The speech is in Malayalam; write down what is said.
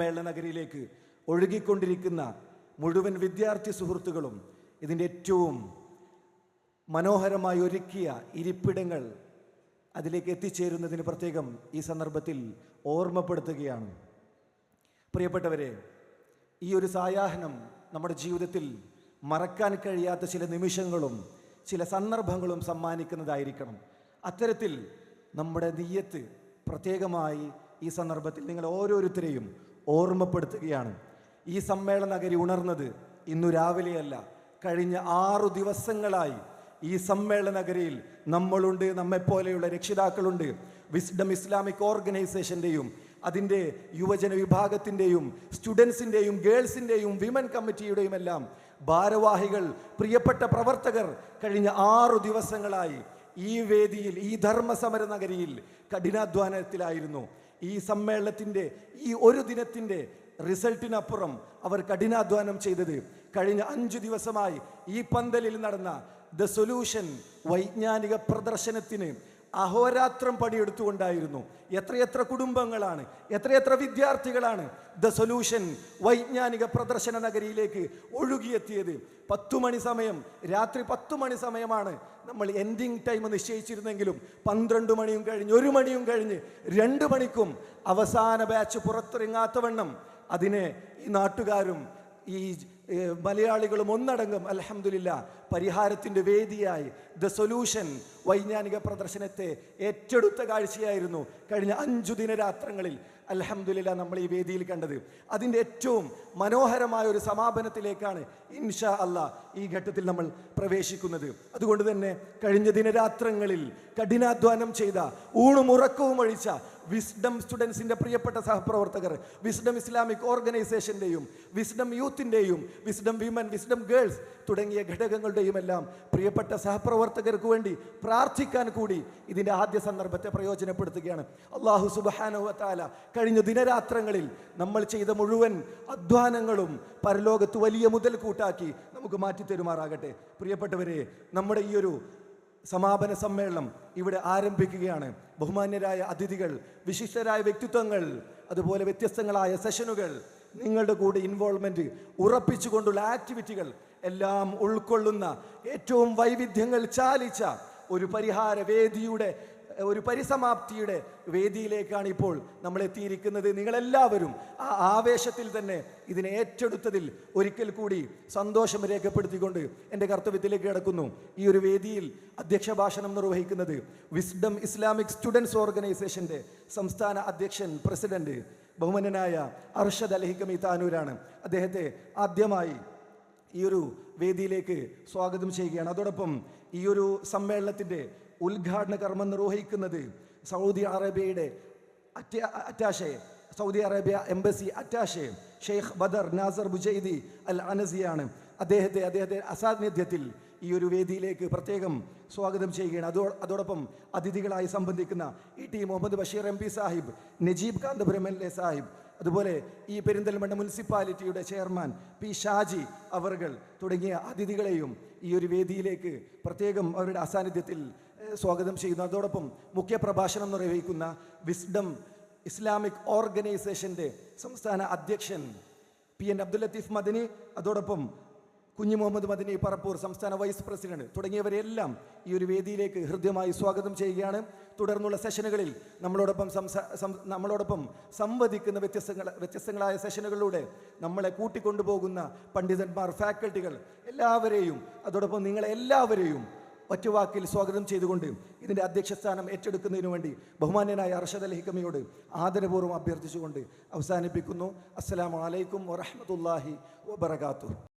സമ്മേളന നഗരിയിലേക്ക് ഒഴുകിക്കൊണ്ടിരിക്കുന്ന മുഴുവൻ വിദ്യാർത്ഥി സുഹൃത്തുക്കളും ഇതിന്റെ ഏറ്റവും മനോഹരമായി ഒരുക്കിയ ഇരിപ്പിടങ്ങൾ അതിലേക്ക് എത്തിച്ചേരുന്നതിന് പ്രത്യേകം ഈ സന്ദർഭത്തിൽ ഓർമ്മപ്പെടുത്തുകയാണ്. പ്രിയപ്പെട്ടവരെ ഈ ഒരു സായാഹ്നം നമ്മുടെ ജീവിതത്തിൽ മറക്കാൻ കഴിയാത്ത ചില നിമിഷങ്ങളും ചില സന്ദർഭങ്ങളും സമ്മാനിക്കുന്നതായിരിക്കണം. അത്തരത്തിൽ നമ്മുടെ നീയത്ത് പ്രത്യേകമായി ഈ സന്ദർഭത്തിൽ നിങ്ങൾ ഓരോരുത്തരെയും ഓർമ്മപ്പെടുത്തുകയാണ്. ഈ സമ്മേളന നഗരി ഉണർന്നത് ഇന്നു രാവിലെയല്ല. കഴിഞ്ഞ ആറു ദിവസങ്ങളായി ഈ സമ്മേളന നഗരിയിൽ നമ്മളുണ്ട് നമ്മെപ്പോലെയുള്ള രക്ഷിതാക്കളുണ്ട്. വിസ്ഡം ഇസ്ലാമിക് ഓർഗനൈസേഷന്റെയും അതിന്റെ യുവജന വിഭാഗത്തിന്റെയും സ്റ്റുഡൻസിന്റെയും ഗേൾസിന്റെയും വിമൻ കമ്മിറ്റിയുടെയും എല്ലാം ഭാരവാഹികൾ പ്രിയപ്പെട്ട പ്രവർത്തകർ കഴിഞ്ഞ ആറു ദിവസങ്ങളായി ഈ വേദിയിൽ ഈ ധർമ്മസമര നഗരിയിൽ കഠിനാധ്വാനത്തിലായിരുന്നു. ഈ സമ്മേളനത്തിന്റെ ഈ ഒരു ദിനത്തിന്റെ റിസൾട്ടിനപ്പുറം അവർ കഠിനാധ്വാനം ചെയ്തത്. കഴിഞ്ഞ അഞ്ചു ദിവസമായി ഈ പന്തലിൽ നടന്ന ദ സൊല്യൂഷൻ വൈജ്ഞാനിക പ്രദർശനത്തിന് അഹോരാത്രം പണിയെടുത്തുകൊണ്ടായിരുന്നു. എത്രയെത്ര കുടുംബങ്ങളാണ് എത്രയെത്ര വിദ്യാർത്ഥികളാണ് ദ സൊല്യൂഷൻ വൈജ്ഞാനിക പ്രദർശന നഗരിയിലേക്ക് ഒഴുകിയെത്തിയത്. പത്തു മണി സമയം രാത്രി പത്തു മണി സമയമാണ് നമ്മൾ എൻഡിങ് ടൈം നിശ്ചയിച്ചിരുന്നെങ്കിലും പന്ത്രണ്ട് മണിയും കഴിഞ്ഞ് ഒരു മണിയും കഴിഞ്ഞ് രണ്ട് മണിക്കും അവസാന ബാച്ച് പുറത്തിറങ്ങാത്തവണ്ണം അതിനെ ഈ നാട്ടുകാരും ഈ മലയാളികളും ഒന്നടങ്കം അലഹമില്ല പരിഹാരത്തിന്റെ വേദിയായി ദ സൊല്യൂഷൻ വൈജ്ഞാനിക പ്രദർശനത്തെ ഏറ്റെടുത്ത കാഴ്ചയായിരുന്നു കഴിഞ്ഞ അഞ്ചു ദിനരാത്രങ്ങളിൽ അലഹമില്ല നമ്മൾ ഈ വേദിയിൽ കണ്ടത്. അതിന്റെ ഏറ്റവും മനോഹരമായ ഒരു സമാപനത്തിലേക്കാണ് ഇൻഷാ അല്ല ഈ ഘട്ടത്തിൽ നമ്മൾ പ്രവേശിക്കുന്നത്. അതുകൊണ്ട് തന്നെ കഴിഞ്ഞ ദിനരാത്രങ്ങളിൽ കഠിനാധ്വാനം ചെയ്ത ഊണും ഉറക്കവും ഒഴിച്ച വിസ്ഡം സ്റ്റുഡൻസിന്റെ പ്രിയപ്പെട്ട സഹപ്രവർത്തകർ വിസ്ഡം ഇസ്ലാമിക് ഓർഗനൈസേഷന്റെയും വിസ്ഡം യൂത്തിന്റെയും വിസ്ഡം വിമൻ വിസ്ഡം ഗേൾസ് തുടങ്ങിയ ഘടകങ്ങളുടെയും എല്ലാം പ്രിയപ്പെട്ട സഹപ്രവർത്തകർക്ക് വേണ്ടി പ്രാർത്ഥിക്കാൻ കൂടി ഇതിന്റെ ആദ്യ സന്ദർഭത്തെ പ്രയോജനപ്പെടുത്തുകയാണ്. അള്ളാഹു സുബാനുവത്താല കഴിഞ്ഞ ദിനരാത്രങ്ങളിൽ നമ്മൾ ചെയ്ത മുഴുവൻ അധ്വാനങ്ങളും പരലോകത്ത് വലിയ മുതൽ കൂട്ടാക്കി നമുക്ക് മാറ്റി തരുമാറാകട്ടെ പ്രിയപ്പെട്ടവരെ നമ്മുടെ ഈ ഒരു സമാപന സമ്മേളനം ഇവിടെ ആരംഭിക്കുകയാണ്. ബഹുമാന്യരായ അതിഥികൾ വിശിഷ്ടരായ വ്യക്തിത്വങ്ങൾ അതുപോലെ വ്യത്യസ്തങ്ങളായ സെഷനുകൾ നിങ്ങളുടെ കൂടെ ഇൻവോൾവ്മെന്റ് ഉറപ്പിച്ചുകൊണ്ടുള്ള ആക്ടിവിറ്റികൾ എല്ലാം ഉൾക്കൊള്ളുന്ന ഏറ്റവും വൈവിധ്യങ്ങൾ ചാലിച്ച ഒരു പരിഹാര വേദിയുടെ ഒരു പരിസമാപ്തിയുടെ വേദിയിലേക്കാണ് ഇപ്പോൾ നമ്മൾ എത്തിയിരിക്കുന്നത്. നിങ്ങളെല്ലാവരും ആ ആവേശത്തിൽ തന്നെ ഇതിനെ ഏറ്റെടുത്തതിൽ ഒരിക്കൽ കൂടി സന്തോഷം രേഖപ്പെടുത്തിക്കൊണ്ട് എന്റെ കർത്തവ്യത്തിലേക്ക് കിടക്കുന്നു. ഈ ഒരു വേദിയിൽ അധ്യക്ഷ ഭാഷണം നിർവഹിക്കുന്നത് വിസ്ഡം ഇസ്ലാമിക് സ്റ്റുഡൻസ് ഓർഗനൈസേഷന്റെ സംസ്ഥാന അധ്യക്ഷൻ പ്രസിഡന്റ് ബഹുമാനനായ അർഷദ് അലഹിക്കമി താനൂരാണ്. അദ്ദേഹത്തെ ആദ്യമായി ഈ ഒരു വേദിയിലേക്ക് സ്വാഗതം ചെയ്യുകയാണ്. അതോടൊപ്പം ഈ ഒരു സമ്മേളനത്തിന്റെ ഉദ്ഘാടന കർമ്മം നിർവഹിക്കുന്നത് സൗദി അറേബ്യയുടെ അറ്റ- attache Saudi Arabia embassy attache Sheikh Badr Nasser Bujaidi Al അനസിയാണ് അദ്ദേഹത്തെ അദ്ദേഹത്തെ അസാന്നിധ്യത്തിൽ ഈ ഒരു വേദിയിലേക്ക് പ്രത്യേകം സ്വാഗതം ചെയ്യുകയാണ്. അതോ അതോടൊപ്പം അതിഥികളായി സംബന്ധിക്കുന്ന E T Muhammad Basheer M P Sahib Najeeb Kanthapuram L A Sahib അതുപോലെ ഈ പെരിന്തൽമണ്ണ മുനിസിപ്പാലിറ്റിയുടെ ചെയർമാൻ പി ഷാജി അവർകൾ തുടങ്ങിയ അതിഥികളെയും ഈ ഒരു വേദിയിലേക്ക് പ്രത്യേകം അവരുടെ അസാന്നിധ്യത്തിൽ സ്വാഗതം ചെയ്യുന്നു. അതോടൊപ്പം മുഖ്യ പ്രഭാഷണം നിർവഹിക്കുന്ന വിസ്ഡം ഇസ്ലാമിക് ഓർഗനൈസേഷന്റെ സംസ്ഥാന അധ്യക്ഷൻ പി എൻ അബ്ദുൽ ലത്തീഫ് മദനി അതോടൊപ്പം കുഞ്ഞു മുഹമ്മദ് മദനി പറപ്പൂർ സംസ്ഥാന വൈസ് പ്രസിഡന്റ് തുടങ്ങിയവരെല്ലാം ഈ ഒരു വേദിയിലേക്ക് ഹൃദ്യമായി സ്വാഗതം ചെയ്യുകയാണ്. തുടർന്നുള്ള സെഷനുകളിൽ നമ്മളോടൊപ്പം സംസാ നമ്മളോടൊപ്പം സംവദിക്കുന്ന വ്യത്യസ്തങ്ങൾ വ്യത്യസ്തങ്ങളായ സെഷനുകളിലൂടെ നമ്മളെ കൂട്ടിക്കൊണ്ടുപോകുന്ന പണ്ഡിതന്മാർ ഫാക്കൽറ്റികൾ എല്ലാവരെയും അതോടൊപ്പം നിങ്ങളെ എല്ലാവരെയും ഒറ്റവാക്കിൽ സ്വാഗതം ചെയ്തുകൊണ്ട് ഇതിന്റെ അധ്യക്ഷസ്ഥാനം ഏറ്റെടുക്കുന്നതിനു വേണ്ടി ബഹുമാന്യനായ അർഷദ് അലി ഹിക്കമിയോട് ആദരപൂർവം അഭ്യർത്ഥിച്ചുകൊണ്ട് അവസാനിപ്പിക്കുന്നു. അസ്സലാമു അലൈക്കും വറഹ്മത്തുള്ളാഹി വബറകാതുഹു.